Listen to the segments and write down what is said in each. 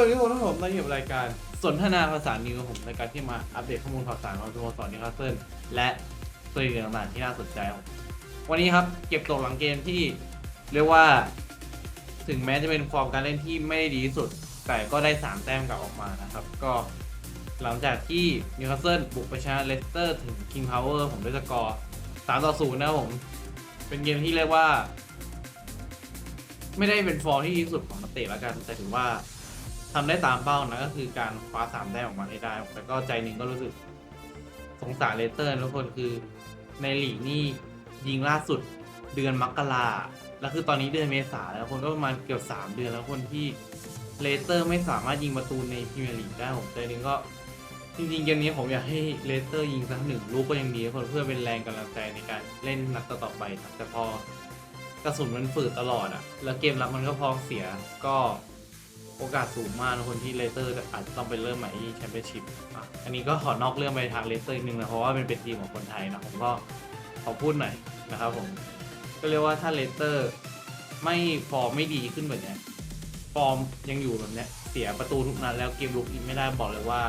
วัสดีทุกคนผมมาอยู่กับรายการสนทนาภาษานิวผมรายการที่มาอัปเดตข้อมูลข่าวสารของสโมสรนิวคาสเซิลและสถิติต่างๆที่น่าสนใจครับวันนี้ครับเก็บตกหลังเกมที่เรียกว่า ถึงแม้จะเป็นฟอร์มการเล่นที่ไม่ได้ดีที่สุด แต่ก็ได้ 3 แต้มกลับออกมานะครับ ก็หลังจากที่นิวคาสเซิลบุกไปชนะเลสเตอร์ถึงคิงพาวเวอร์ผมด้วยสกอร์3ต่อ0นะครับผมเป็นเกมที่เรียกว่า ไม่ได้เป็นฟอร์มที่ดีที่สุดของนักเตะแล้วกันแต่ถือว่า ทำได้ตามเป้านะก็คือการคว้าสามแต้มออกมาให้ได้ แต่ก็ใจหนึ่งก็รู้สึกสงสารเลสเตอร์ทุกคนคือในหลีกนี่ยิงล่าสุดเดือนมกราแล้วคือตอนนี้เดือนเมษาแล้วคนก็ประมาณเกือบสามเดือนแล้วคนที่เลสเตอร์ไม่สามารถยิงประตูในพรีเมียร์ลีกได้ผมใจหนึ่งก็จริงๆเกมนี้ผมอยากให้เลสเตอร์ยิงสักหนึ่งลูกก็ยังดีคนเพื่อเป็นแรงกำลังใจในการเล่นนัดต่อไปครับแต่พอกระสุนมันฝืดตลอดอะแล้วเกมรับมันก็พองเสียก็ โอกาสสูงมากนะคนที่เลสเตอร์อาจจะต้องไปเริ่มใหม่ที่แชมเปี้ยนชิพอะอันนี้ก็ขอนอกเรื่องไปทางเลสเตอร์อีกนึงนะเพราะว่าเป็นเป็นทีมของคนไทยนะผมก็ขอพูดหน่อยนะครับผมก็เรียกว่าถ้าเลสเตอร์ไม่ฟอร์มไม่ดีขึ้นแบบเนี้ยฟอร์มยังอยู่แบบเนี้ยเสียประตูทุกนัดแล้วเกมลุกอีกไม่ได้บอกเลยว่า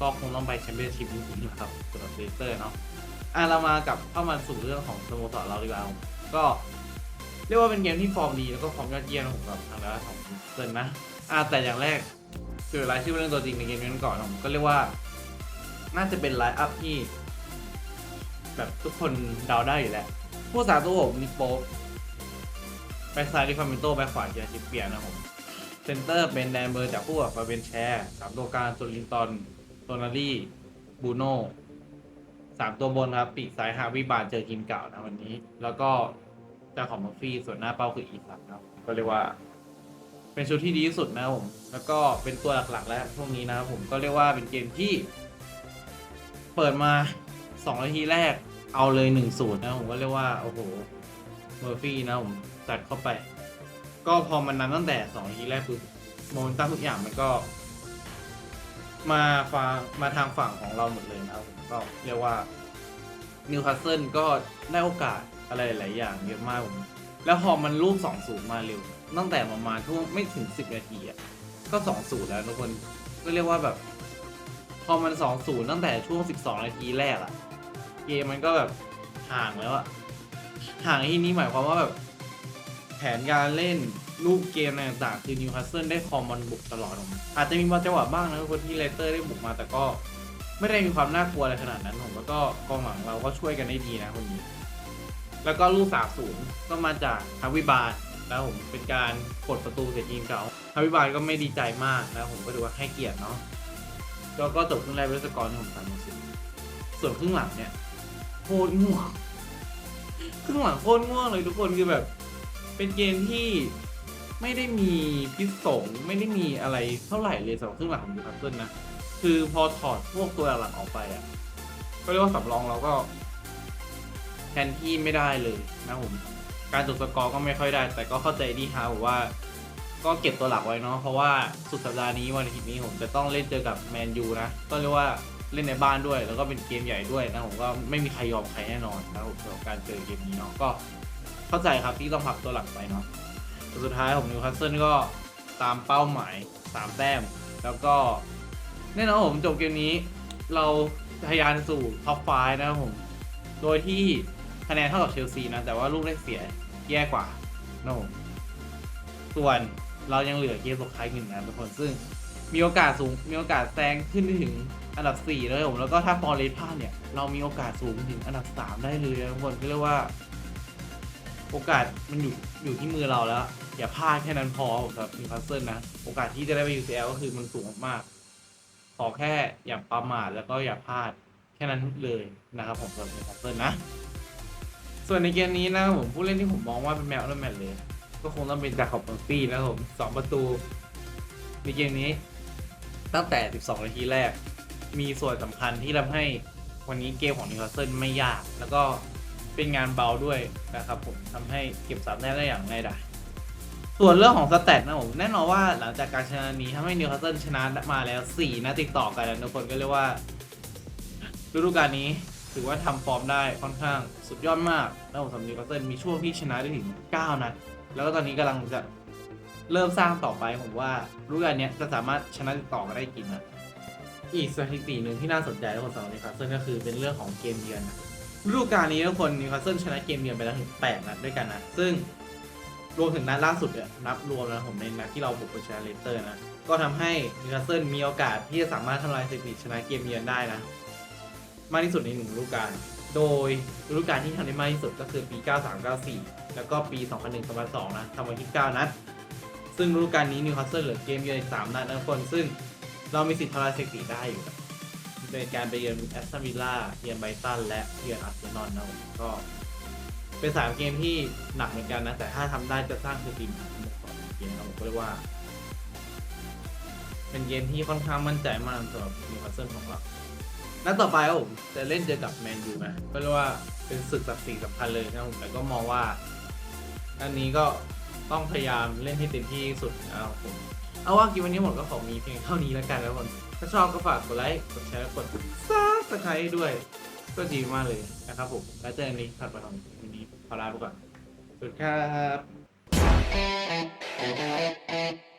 ก็คงต้องไปแชมเปี้ยนชิพจริงๆนะครับสำหรับเลสเตอร์เนาะอะเรามากับเข้ามาสู่เรื่องของสโมสรเราดีกว่าก็เรียกว่าเป็นเกมที่ฟอร์มดีแล้วก็ฟอร์มยอดเยี่ยมของกับทางด้านของเซนนะ อะแต่อย่างแรกคือรายชื่อผู้เล่นตัวจริงในเกมนี้ก่อนผมก็เรียกว่า น่าจะเป็นไลน์อัพที่ แบบทุกคนเดาได้อยู่แล้วผู้สาตัวผมนิโป๊ปแบ็กซ้ายดิฟามิโต้แบ็กขวาเกียร์ทิปเปียนะครับผมเซนเตอร์เป็นแดนเบอร์จากผู้กับฟาเบนแชร์สามตัวกลางโจลินตันโทนารีบูโน่สามตัวบนครับ ปีกซ้ายฮาวิบานเจอทีมเก่านะวันนี้ แล้วก็จ้าของมัฟฟี่ส่วนหน้าเป้าคืออีสันครับ ก็เรียกว่า เป็นชุดที่ดีที่สุดนะครับผม แล้วก็เป็นตัวหลักๆ แล้วพวกนี้นะครับผมก็เรียกว่าเป็นเกมที่ เปิดมาสองนาทีแรกเอาเลยหนึ่งศูนย์นะผมก็เรียกว่า โอ้โหเมอร์ฟี่นะผมจัดเข้าไป ก็พอมันนำตั้งแต่สองนาทีแรกปุ๊บโมเมนตัมทุกอย่างมันก็ มาฟังมาทางฝั่งของเราหมดเลยนะครับผมก็เรียกว่านิวคาสเซิลก็ได้โอกาสอะไรหลายอย่างเยอะมากผม แล้วพอมันลูกสองศูนย์มาเร็ว ตั้งแต่ประมาณช่วงไม่ถึงสิบนาทีอะก็สองศูนย์แล้วทุกคนก็เรียกว่าแบบ พอมันสองศูนย์ตั้งแต่ช่วงสิบสองนาทีแรกอะเกมมันก็แบบห่างแล้วอะห่างที่นี้หมายความว่าแบบ แผนการเล่นลูกเกมอะไรต่างๆคือนิวคาสเซิลได้คองบอลบุกตลอดอาจจะมีบอลจังหวะบ้างนะทุกคนที่เลสเตอร์ได้บุกมาแต่ก็ไม่ได้มีความน่ากลัวอะไรขนาดนั้นผมแล้วก็กองหลังเราก็ช่วยกันได้ดีนะคนนี้ แล้วก็ลูกสามศูนย์ก็มาจากฮาวิบาล แล้วผมเป็นการกดประตูเสียทีมเก่าฮาวิบาลก็ไม่ดีใจมากนะผมก็ถือว่าให้เกียรติเนาะก็ก็จบครึ่งแรกด้วยสกอร์ที่ผมสามต่อศูนส่วนครึ่งหลังเนี่ยโคตรง่วงครึ่งหลังโคตรง่วงเลยทุกคนคือแบบ เป็นเกมที่ไม่ได้มีพิษสงไม่ได้มีอะไรเท่าไหร่เลยสำหรับครึ่งหลังของยูคาสเซิลนะคือพอถอดพวกตัวหลักออกไปอะก็เรียกว่าสำรองเราก็แทนที่ไม่ได้เลยนะผม การจบสกอร์ก็ไม่ค่อยได้ แต่ก็เข้าใจดีฮาบอกว่า ก็เก็บตัวหลักไว้เนาะเพราะว่าสุดสัปดาห์นี้วันอาทิตย์นี้ผมจะต้องเล่นเจอกับแมนยูนะก็เรียกว่าเล่นในบ้านด้วย แล้วก็เป็นเกมใหญ่ด้วยนะผมก็ไม่มีใครยอมใครแน่นอนนะครับผมสำหรับการเจอเกมนี้เนาะก็เข้าใจครับที่ต้องพักตัวหลักไปเนาะสุดท้ายผมนิวคาสเซิลก็ตามเป้าหมายสามแต้ม แล้วก็แน่นอนผมจบเกมนี้ เราทะยานสู่ท็อปไฟนะครับผม โดยที่คะแนนเท่ากับเชลซีนะ แต่ว่าลูกได้เสีย แย่กว่านะผมส่วนเรายังเหลือเกมสุดท้ายหนึ่งนะทุกคนซึ่งมีโอกาสสูงมีโอกาสแซงขึ้นถึงอันดับ4เลยผมแล้วก็ถ้าฟอร์เรสพลาดเนี่ย เรามีโอกาสสูงถึงอันดับ 3 ได้เลยทุกคนก็เรียกว่า โอกาสมันอยู่อยู่ที่มือเราแล้ว อย่าพลาดแค่นั้นพอสำหรับนิวคาสเซิลนะ โอกาสที่จะได้ไป UCL ก็คือมันสูงมากๆขอแค่อย่าประมาทแล้วก็อย่าพลาดแค่นั้นเลยนะครับผมสำหรับนิวคาสเซิลนะ ส่วนในเกมนี้นะครับผมผู้เล่นที่ผมมองว่าเป็นแมวอลแมนเลย ก็คงต้องเป็นจากขอบบังฟี่นะครับผมสองประตู ในเกมนี้ ตั้งแต่ 12 นาทีแรก มีส่วนสำคัญที่ทำให้วันนี้เกมของนิวคาสเซิลไม่ยาก แล้วก็เป็นงานเบาด้วยนะครับผมทำให้เก็บสามแต้มได้อย่างง่ายดายส่วนเรื่องของสแตทนะผมแน่นอนว่าหลังจากการชนะนี้ทำให้นิวคาสเซิลชนะมาแล้ว 4นัดติดต่อกันนะทุกคนก็เรียกว่าฤดูกาลนี้ ถือว่าทำฟอร์มได้ค่อนข้างสุดยอดมากแล้วผมสำหรับนิวคาสเซิลมีช่วงที่ชนะได้ถึง 9 นัด แล้วก็ตอนนี้กำลังจะเริ่มสร้างต่อไปผมว่าฤดูกาลเนี้ยจะสามารถชนะติดต่อกันได้กี่นัดอีกสถิติหนึ่งที่น่าสนใจทุกคนสำหรับนิวคาสเซิลก็คือเป็นเรื่องของเกมเยือนนะฤดูกาลนี้ทุกคนนิวคาสเซิลชนะเกมเยือนไปแล้วถึง8นัดด้วยกันนะซึ่งรวมถึงนัดล่าสุดเนี่ยนับรวมแล้วผมในนัดที่เราบุกไปชนะเลสเตอร์นะ ก็ทำให้นิวคาสเซิลมีโอกาสที่จะสามารถทำลายสถิติชนะเกมเยือนได้นะ มากที่สุดในหนึ่งฤดูกาล โดยฤดูกาลที่ทำได้มากที่สุดก็คือปี 93-94 แล้วก็ปี 2001-2002 นะทำไว้ที่ 9 นัด ซึ่งฤดูกาลนี้นิวคาสเซิลเหลือเกมเยือนอีก3นัดนะคน ซึ่งเรามีสิทธิ์ทำลายสถิติได้อยู่นะเป็นการไปเยือนแอสตันวิลล่า เยือนไบรตัน และเยือนอาร์เซนอลนะผมก็เป็นสามเกมที่หนักเหมือนกันนะ แต่ถ้าทำได้จะสร้างสถิติใหม่อเกมนะผมก็เรียกว่า เป็นเกมที่ค่อนข้างมั่นใจมากสำหรับนิวคาสเซิลของเรา นัดต่อไปครับผมจะเล่นเจอกับแมนยูนะก็เรียกว่าเป็นศึกศักดิ์ศรีสำคัญเลยนะครับผมแต่ก็มองว่า อันนี้ก็ต้องพยายามเล่นให้เต็มที่ที่สุดนะครับผมเอาว่ากินวันนี้หมดก็ขอมีเพียงเท่านี้แล้วกันแล้วคนถ้าชอบก็ฝากกดไลค์กดแชร์กดซับสไครต์ด้วย ก็ดีมากเลยนะครับผมแล้วเจอกันในถัดไปของวันนี้ขอลาไปก่อนสวัสดีครับ